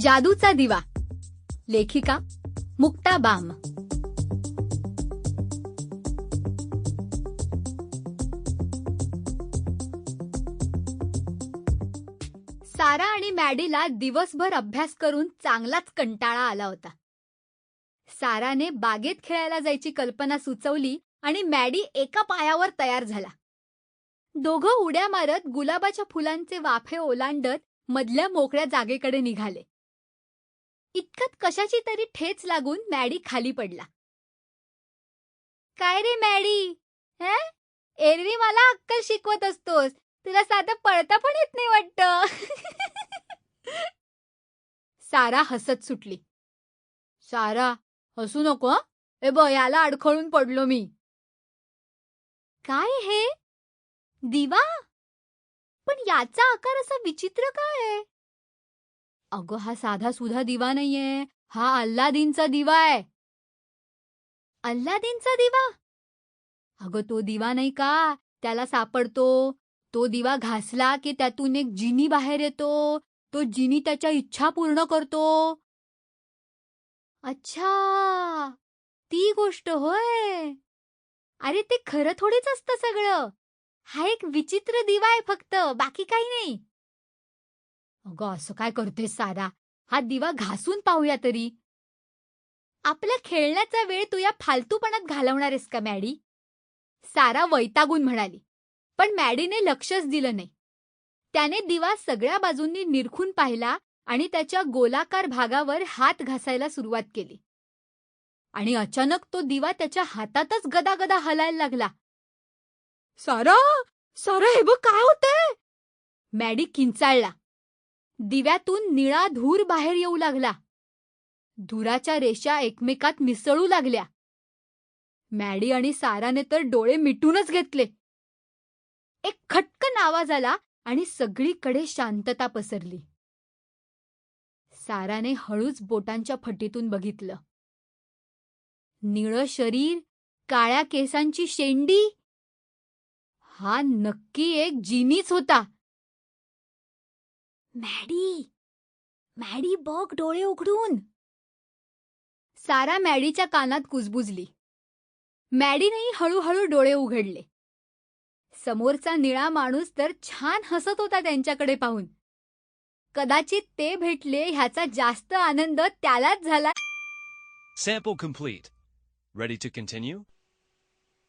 जादूचा दिवा. लेखिका मुक्ता बाम. सारा आणि मॅडीला दिवसभर अभ्यास करून चांगलाच कंटाळा आला होता. साराने बागेत खेळायला जायची कल्पना सुचवली आणि मॅडी एका पायावर तयार झाला. दोघं उड्या मारत गुलाबाच्या फुलांचे वाफे ओलांडत मधल्या मोकळ्या जागेकडे निघाले. इतकत कशाची तरी ठेच लागून मॅडी खाली पडला. काय रे मॅडी? हे? एरवी मला अक्कल शिकवत असतोस. तुला साधं पळता पण येत नाही वाटत. सारा हसत सुटली. सारा हसू नको ए ब याला अडखळून पडलो मी. काय हे? दिवा? पण याचा आकार असा विचित्र काय आहे? अगं हा साधा सुधा दिवा नाहीये. हा अल्लादीनचा दिवा आहे. अल्लादीनचा दिवा? अगं तो दिवा नाही का? त्याला सापडतो. तो दिवा घासला की त्यातून एक जिनी बाहेर येतो. तो जिनी त्याच्या इच्छा पूर्ण करतो. अच्छा! ती गोष्ट होय. अरे ते खरं थोडीच असतं सगळं. हा एक विचित्र दिवा आहे फक्त. बाकी काही नाही. अगं असं काय करतेस सारा? हा दिवा घासून पाहूया तरी. आपला खेळण्याचा वेळ तू या फालतूपणात घालवणार आहेस का मॅडी? सारा वैतागून म्हणाली. पण मॅडीने लक्षच दिलं नाही. त्याने दिवा सगळ्या बाजूंनी निरखून पाहिला आणि त्याच्या गोलाकार भागावर हात घासायला सुरुवात केली. आणि अचानक तो दिवा त्याच्या हातातच गदागदा हलायला लागला. सारा? सारा हे बघ काय होतंय? मॅडी किंचाळला. दिव्यातून निळा धूर बाहेर येऊ लागला. धुराच्या रेषा एकमेकात मिसळू लागल्या. मॅडी आणि साराने तर डोळे मिटूनच घेतले. एक खटकन आवाज आला आणि सगळीकडे शांतता पसरली. साराने हळूच बोटांच्या फटीतून बघितलं. निळं शरीर काळ्या केसांची शेंडी. हा नक्की एक जिनीच होता. मॅडी. मॅडी बघ डोळे उघडून. सारा मॅडीच्या कानात कुजबुजली. मॅडीनेही हळूहळू डोळे उघडले. समोरचा निळा माणूस तर छान हसत होता त्यांच्याकडे पाहून. कदाचित ते भेटले ह्याचा जास्त आनंद त्यालाच झाला. Sample complete. Ready to continue?